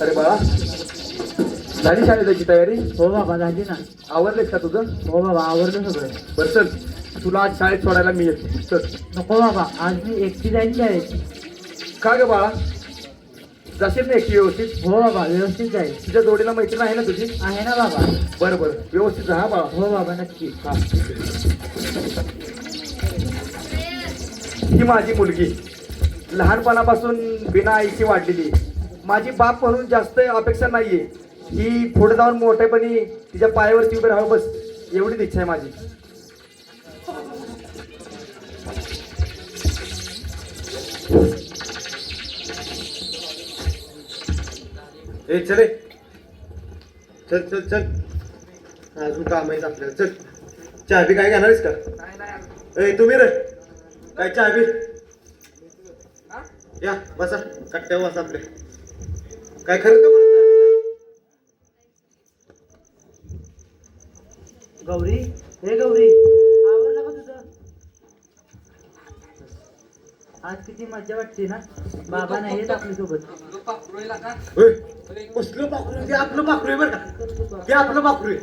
अरे बाळा. झाली शाळेत जायची तयारी? हो बाबा झाली ना. आवरलेस का तुझं? हो बाबा आवडलं सगळं. बरं चल. तुला आज शाळेत सोडायला मी येतो. चल. नको बाबा आज मी एकटी जायची आहे का ग बाळा? जाशील ना एकटी व्यवस्थित? हो बाबा व्यवस्थित जाईल तुझ्या जोडीला मैत्रीण आहे ना तुझी? आहे ना बाबा. बरं बरं. व्यवस्थित राहा बाळा. हो बाबा नक्की. हा. ही माझी मुलगी. लहानपणापासून बिना आईची वाढलेली. माझी बाप म्हणून जास्त अपेक्षा नाहीये. ही पुढे जाऊन मोठेपणी तिच्या पायावरती उभे राहावं बस. एवढीच इच्छा आहे माझी. ए चले चल चल चल. अजून काम आहे आपल्याला. चल. चहा बी काय घेणारच का? ए तुम्ही रे. काय चहा बी? या बसा. कट्ट्यावर बसा आपले. काय खरं का? गौरी? हे गौरी आवडलं का तुझं? आज किती मजा वाटते ना? बाबा नाही येत आपल्यासोबत कसलं पाखरू? ते आपलं पाखरू आहे बरं का. ते आपलं पाखरू आहे.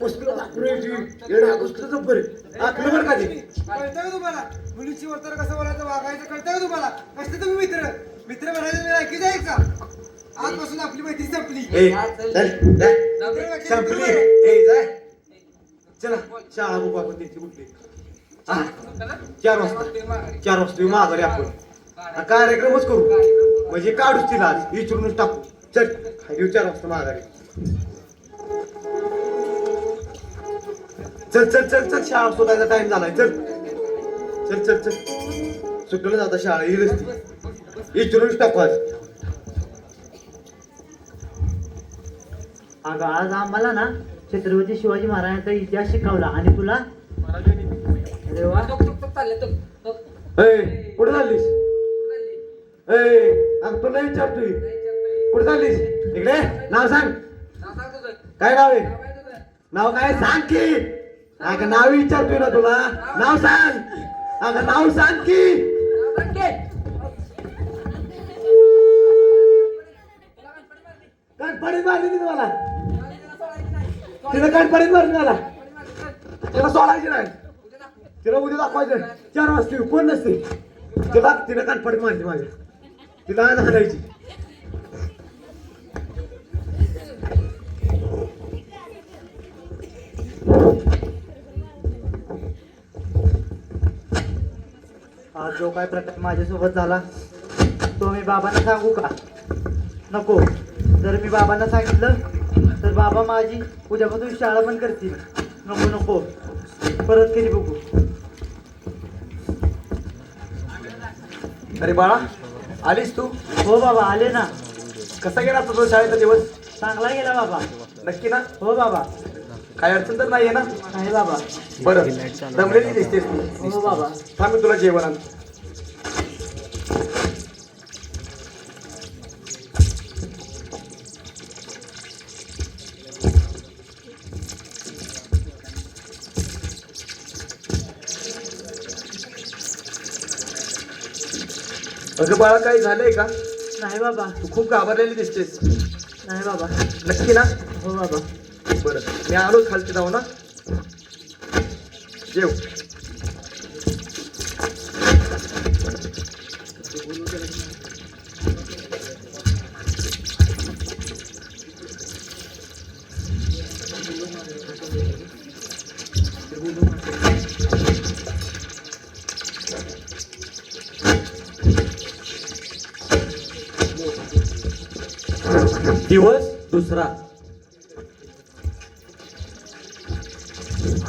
कसलं पाखरू आहे ते? येडा कसलं जब्बर आहे. आपलं बरं का ते? कळतं का तुम्हाला? मुलीची वर्तन कसं बोलायचं वागायचं कळतं का तुम्हाला? कसं तुम्ही मित्र. मित्र म्हणायचं ऐकी जाईल का? आजपासून आपली मैत्री संपली. ए चल जा. संपली. ए चला शाळा बघू आपण त्यांची कुठली हा, चार वाजता. चार वाजता येऊ माघारी आपण. हा कार्यक्रमच करू. म्हणजे काढूच तिला आज. विचारूनच टाकू. चल येऊ चार वाजता माघारी. चल चल चल चल शाळा सुटायचा टाइम झालाय. चल. चल चल चल. सुटलं जाता शाळा येईलच ती विचारूनच टाकू आज. अगं आज आम्हाला ना छत्रपती शिवाजी महाराजांचा इतिहास शिकवला आणि तुला अरे वा. ए कुठे चाललीस? ए अगं तुला विचारतोय कुठे चाललीस? इकडे. नाव सांग. काय नाव आहे? नाव काय सांग की. अगं नाव विचारतोय ना तुला. नाव सांग. अगं नाव सांग की. कडपडीत मारली ती तुम्हाला? तिला कडपडीत मारली मला तिला सोडायची नाही. तिला उद्या दाखवायचं चार वाजता कोण नसते तिला तिला कानपडीत मारली माझ्या. तिला घालायची आज जो काय प्रकार माझ्यासोबत झाला तो मी बाबांना सांगू का? नको. जर मी बाबांना सांगितलं तर बाबा माझी उद्यापासून शाळा पण करतील. नको नको. परत कधी बघू? अरे बाळा आलीस तू? हो बाबा आले ना. कसा गेला तुझा शाळेचा दिवस? चांगला गेला बाबा. नक्की ना? हो बाबा. काय अडचण तर नाहीये ना? नाही बाबा. बरं. दमलेली दिसतेस तू. हो बाबा. थांब तुला जेवण आणतो. अगं बाळा काही झालंय का? नाही बाबा. तू खूप घाबरलेली दिसतेस. नाही बाबा. नक्की ना? हो बाबा. बरं. मी आलो खालती जाऊ ना जेव. दिवस दुसरा.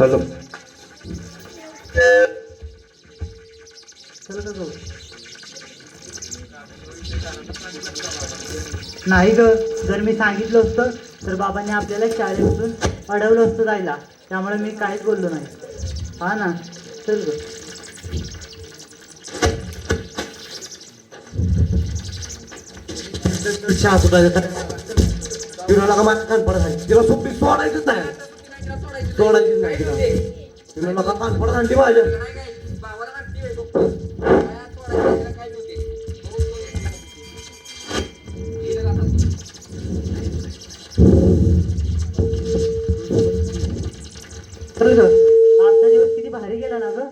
हॅलो. नाही ग जर मी सांगितलं असतं तर बाबांनी आपल्याला शाळेतून अडवलं असतं जायला. त्यामुळे मी काहीच बोललो नाही. हा ना? चल ग. चहा तिला का माझ्या कान पडत आहे तिला सुट्टी सोडायचीच नाही. सोडायचीच नाही तिला. तिला नका कान पडत आणली माझ्या. आजचा दिवस किती भारी गेला ना ग.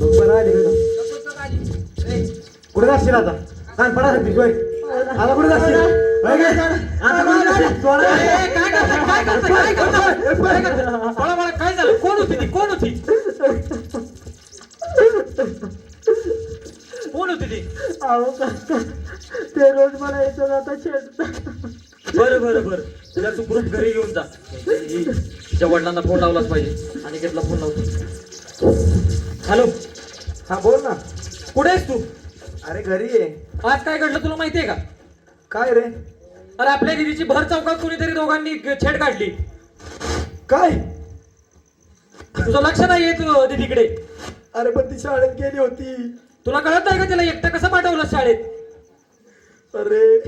बरं आली कुठे जाशील आता? कान पडा भिजवाय आता कुठे जाशील? काय? आता झालं? कोण होती ती? कोण होती? कोण होती ती? अहो काका ते रोज मला येतो जाता छेडतात बरं बरं बरं. तुला तू ग्रुप घरी घेऊन जा. तिच्या वडिलांना फोन लावलाच पाहिजे. आणि घेतला फोन लावतो हॅलो हा बोल ना कुठे आहेस तू अरे घरी आहे आज काय घडलं तुला माहितीये का? काय रे? अरे आपल्या दिदीची भर चौकात कोणीतरी दोघांनी छेड काढली. काय? तुझं लक्ष नाही येत दिदीकडे. अरे पण ती शाळेत गेली होती. तुला कळत नाही का तिला एकटं कसं पाठवलं शाळेत? अरे.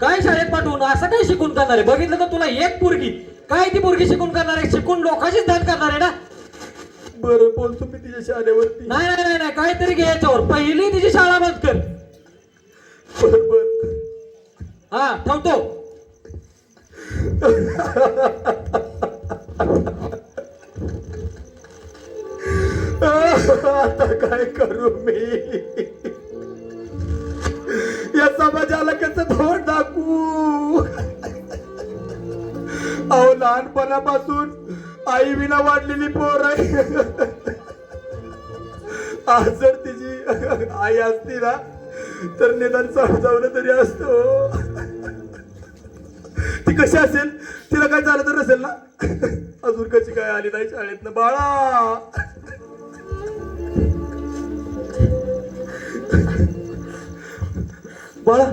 काय शाळेत पाठवून? असं काय शिकून करणार आहे? बघितलं तर तुला एक पोरगी. काय ती पोरगी शिकून करणार आहे? शिकून लोकांचीच ध्यान करणार आहे ना? बरं बोलतो मी तिच्या शाळेवरती. नाही नाही नाही काहीतरी घे याच्यावर पहिली तिची शाळा बंद कर. हा ठेवतो आता काय करू मी? या समाजाला कसं धोड दाखवू? अहो लहानपणापासून आई विना वाढलेली पोर आहे. आज जर तिची आई असती ना तर निदान समजावलं तरी असतो. ती कशी असेल? तिला काय झालं तर नसेल ना? अजून कशी काय आली नाही शाळेतनं? बाळा! बाळा!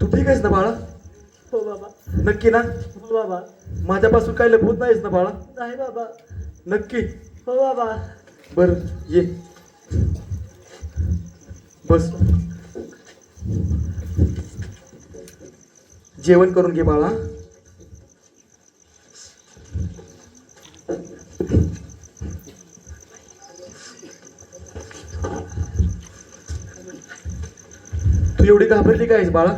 तू ठीक आहेस ना बाळा? हो बाबा. नक्की ना? हो बाबा. माझ्यापासून काही लपवत नाहीस ना बाळा? नाही बाबा. नक्की? हो बाबा. बर ये. बस. जेवण करून घे बाळा. तू एवढी घाबरली काय बाळा?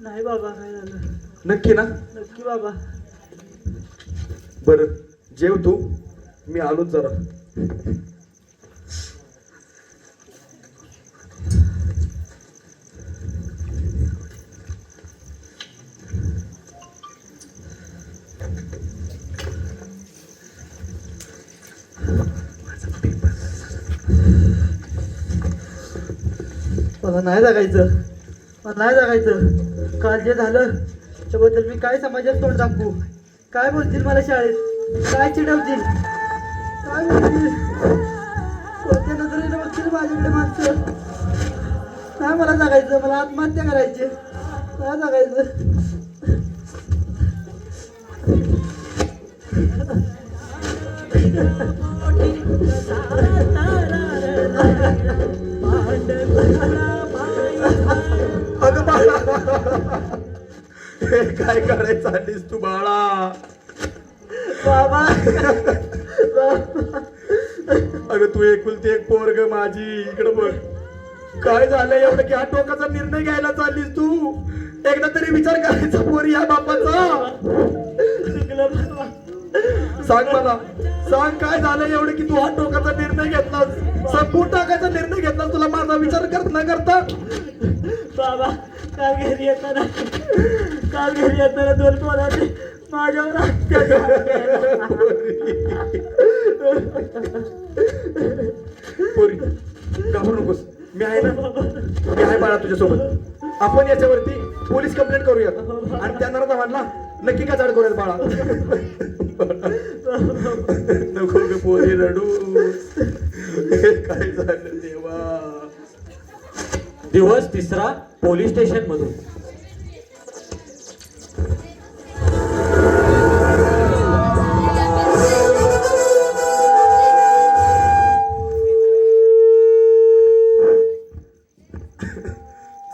नाही बाबा काय झालं? नक्की ना? नक्की बाबा. बर जेव तू. मी आलोच जरा. मला नाही जगायचं. मला नाही जगायचं. काल जे झालं त्याबद्दल मी काय समाजात तोंड दाखवू? काय बोलतील मला शाळेत? काय चिडवतील? काय बोलतील? कोणत्या नजरेने बघतील माझ्याकडे माणसं? नाही मला जगायचं. मला आत्महत्या करायची. नाही जगायचं. अगं बाळा हे काय करायचं आलीस तू बाळा? बाबा. अगं तू एकुलती एक पोरग माझी. इकडं बघ. काय झालं एवढं की हा टोकाचा निर्णय घ्यायला चाललीस तू? एकदा तरी विचार करायचा पोरी या बापाचा. सांग मला. सांग काय झालं एवढं की तू हा टोकाचा निर्णय घेतलास? संपून टाकायचा निर्णय घेतलास? तुला माझा विचार कर न करता? बाबा काल घरी येताना काल घरी येताना दोन पोरांनी माझ्यावर. पोरी घाबरू नकोस. मी आहे ना? मी आहे बाळा तुझ्यासोबत. आपण याच्यावरती पोलीस कंप्लेंट करूयात. आणि त्यांना म्हणला नक्की का जाड करूयात बाळा? रडू. हे काय झालं देवा? दिवस तिसरा पोलीस स्टेशन मधून.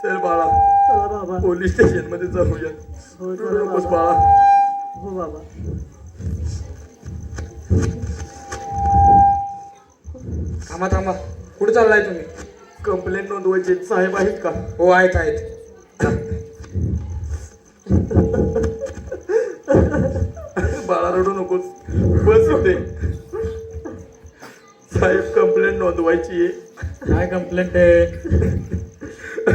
चल बाळा पोलीस स्टेशनमध्ये जाऊया. हो बाळा. हो बाबा. थांबा थांबा. कुठे चाललाय तुम्ही? कंप्लेंट नोंदवायचे. साहेब आहेत का? हो आहेत आहेत. बाळा रडू नकोस. बस इथे. साहेब कंप्लेंट नोंदवायची आहे. काय कंप्लेंट आहे?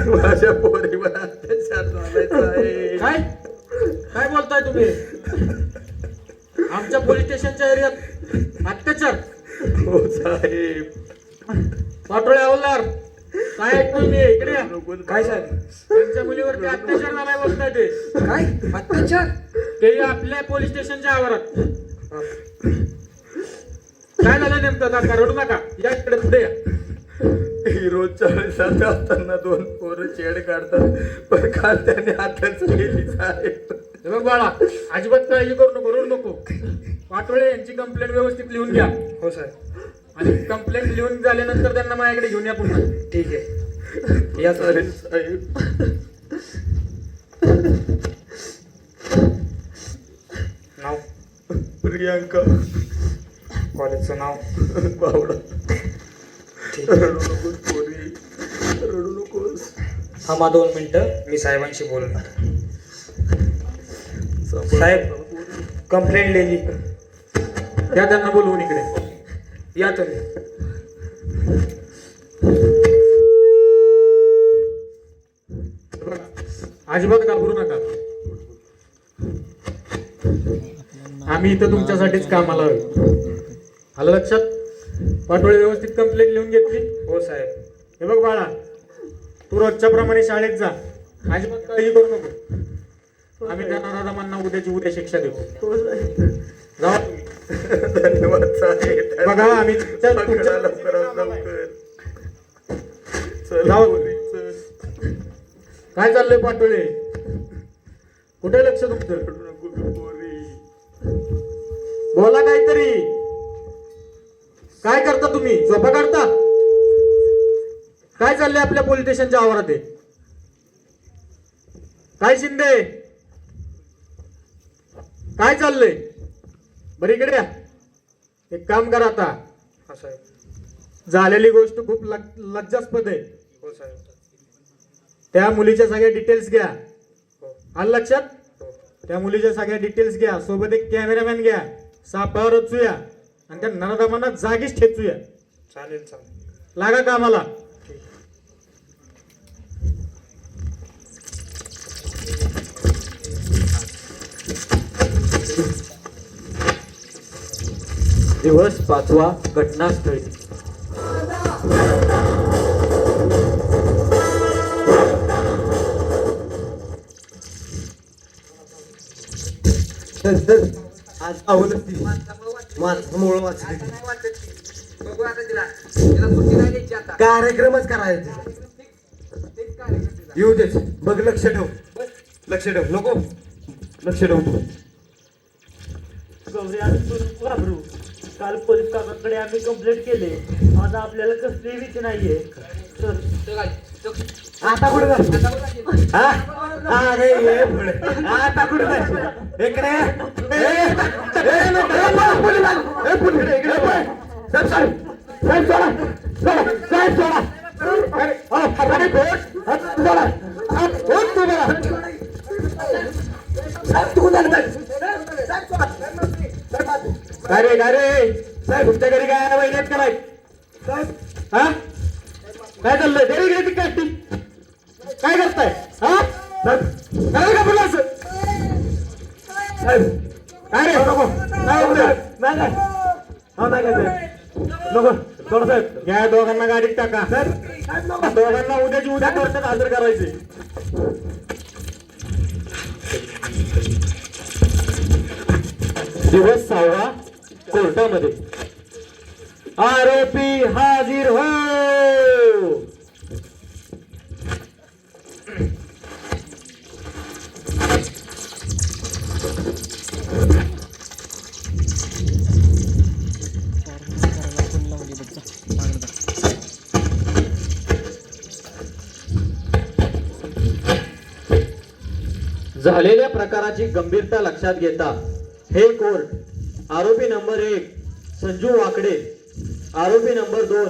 माझ्या पोरीवर अत्याचार झालायचा आहे. काय? काय बोलताय तुम्ही? आमच्या पोलीस स्टेशनच्या एरियात अत्याचार? हो साहेब. पाटोळे हवलदार काय ऐकतोय मी? इकडे या. काय साहेब? त्यांच्या मुलीवरती अत्याचार झालाय बोलताय ते. काय? अत्याचार? ते आपल्या पोलीस स्टेशनच्या आवारात. काय झालं नेमकं? काका रडू नका. या इकडे पुढे या. रोज चाळीसात असताना दोन पोरं चेड काढतात पण काल त्याने आताच केली साहेब. हे बघ बाळा अजिबात काळजी करू नको रडू नको. पाटोळे यांची कंप्लेंट व्यवस्थित लिहून घ्या. हो साहेब. आणि कंप्लेंट लिहून झाल्यानंतर त्यांना माझ्याकडे घेऊन या पुन्हा. ठीक आहे. या चालेल साहेब नाव? प्रियांका. कॉलेजचं नाव? बावडा. रडू नकोस पोरी. रडू नकोस. थांबा दोन मिनिटं. मी साहेबांशी बोलणार. साहेब. कंप्लेंट लिहिली. त्या त्यांना बोलवून इकडे. या तुम्ही अजिबात घाबरू नका. आम्ही इथं तुमच्यासाठीच कामाला. आलं. लक्षात? पाटोळे व्यवस्थित कंप्लेंट लिहून घेतली? हो साहेब. हे बघ बाळा तू रोजच्या प्रमाणे शाळेत जा. अजिबात काळजी करू नको. आम्ही त्या नराधमांना उद्याची उद्या शिक्षा देऊ. जावा तुम्ही. धन्यवाद बघा, आम्ही तुमच्या- पकडा तुमच्या- लवकरात लवकर. चल जाऊ. काय चाललंय पाटोळे? कुठे लक्ष तुमचं? बोला काहीतरी. काय करता तुम्ही? झोपा काढता? काय चाललंय आपल्या पोलीस स्टेशनच्या आवारात आहे काय शिंदे? काय चाललंय? बरं इकडे या. एक काम करा आता. हा साहेब. झालेली गोष्ट खूप लग- लज्जास्पद आहे. हो साहेब. त्या मुलीच्या सगळ्या डिटेल्स घ्या. हो. आलं लक्षात? हो. त्या मुलीच्या सगळ्या डिटेल्स घ्या. सोबत एक कॅमेरामॅन घ्या. सापावर रचूया आणि त्या नरदमांना जागीच ठेचूया. चालेल चालेल. लागा कामाला. दिवस पाचवा घटनास्थळी. आज आवडच ती. माणसामुळं वाचली. कार्यक्रमच करायचा येऊ देच बघ लक्ष ठेव. लक्ष ठेव. नको. लक्ष ठेव तू. गौरी काल पोलीस काकाकडे आम्ही कंप्लेंट केले आज आपल्याला कसली भीती नाहीये तर आता कुठे? हा? अरे ये पुढे आता कुठे जाशील? इकडे ये. ए, ए, नको, नको, पुढे जा. ए, पुढे, इकडे, इकडे, पुढे. साहेब, साहेब, साहेब, सोडा. सोडा, साहेब, सोडा. अरे, अहो, अरे, बोट. हात सोडा. हात, बोट तू बघा. साहेब, तू कुठे चालला? साहेब, सोडा. साहेब, हात. काय रे काय रे साहेब तुमच्या घरी काय आहे महिन्यात का नाही साहेब, हा काय चाललंय घरी गेली ती काठी काय करताय हा साहेब, काय का बोला असं साहेब. काय रे नको, नको. नाही, नाही. हा, नाही, नाही, साहेब. नको, सोडा, साहेब. या दोघांना गाडीत टाका साहेब. दोघांना उद्याची उद्या कोर्टात हजर करायचे दिवस सहावा कोर्टामध्ये. आरोपी हाजीर हो! झालेल्या प्रकाराची गंभीरता लक्षात घेता हे कोर्ट आरोपी नंबर एक संजू वाकडे. आरोपी नंबर दोन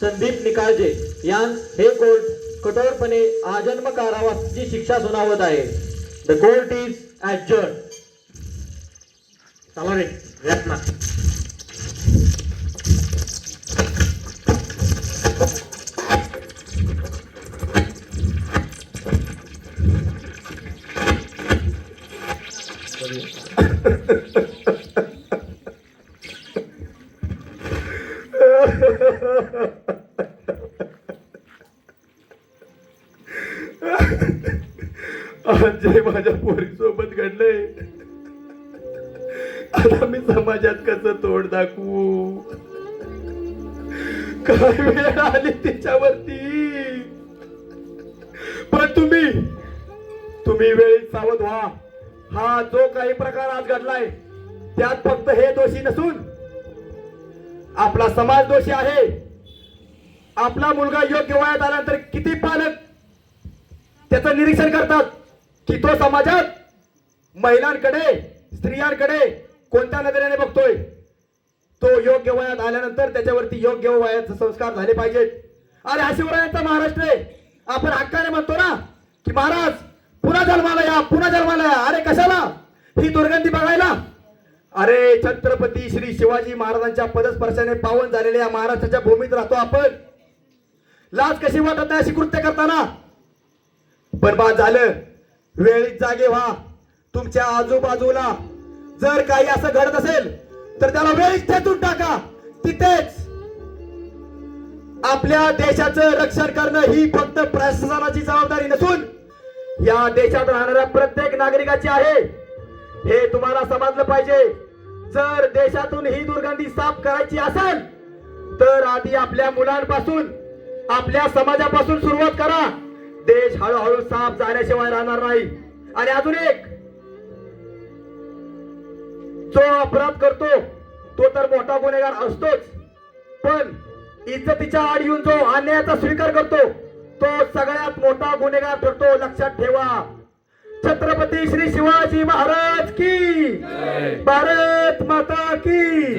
संदीप निकाळजे. यांस हे कोर्ट कठोरपणे आजन्म कारावासाची शिक्षा सुनावत आहे. द कोर्ट इज ॲडजर्न चला रे यात ना. आज वेळ आली तिच्यावरती. पण तुम्ही तुम्ही वेळी सावध व्हा. हा जो काही प्रकार आज घडलाय त्यात फक्त हे दोषी नसून आपला समाज दोषी आहे. आपला मुलगा योग्य वयात आल्यानंतर किती पालक त्याचं निरीक्षण करतात की तो समाजात महिलांकडे स्त्रियांकडे कोणत्या नजरेने बघतोय? तो योग्य वयात आल्यानंतर त्याच्यावरती योग्य वयाचे संस्कार झाले पाहिजेत. अरे हा शिवरायांचा महाराष्ट्र आहे. आपण हक्काने म्हणतो ना की महाराज पुन्हा जन्माला या पुन्हा जन्माला या. अरे कशाला? ही दुर्गंधी बघायला. अरे छत्रपती श्री शिवाजी महाराजांच्या पदस्पर्शाने पावन झालेल्या या महाराष्ट्राच्या भूमीत राहतो आपण. लाज कशी वाटत नाही अशी कृत्य करताना? पण बा झालं. वेळीच जागे व्हा. तुमच्या आजूबाजूला जर काही असं घडत असेल तर त्याला वेळीच ठेचून टाका. तिथेच आपल्या देशाचं रक्षण करणं ही फक्त प्रशासनाची जबाबदारी नसून या देशात राहणाऱ्या प्रत्येक नागरिकाची आहे. हे तुम्हाला समजलं पाहिजे. जर देशातून ही दुर्गंधी साफ करायची असेल तर आधी आपल्या मुलांपासून आपल्या समाजापासून सुरुवात करा. देश हळूहळू साफ झाल्याशिवाय राहणार नाही. आणि अजून एक जो अपराध करतो तो तर मोठा गुन्हेगार असतोच. पण इज्जतीच्या आड येऊन जो अन्यायाचा स्वीकार करतो तो सगळ्यात मोठा गुन्हेगार ठरतो. लक्षात ठेवा. छत्रपती श्री शिवाजी महाराज की भारत माता की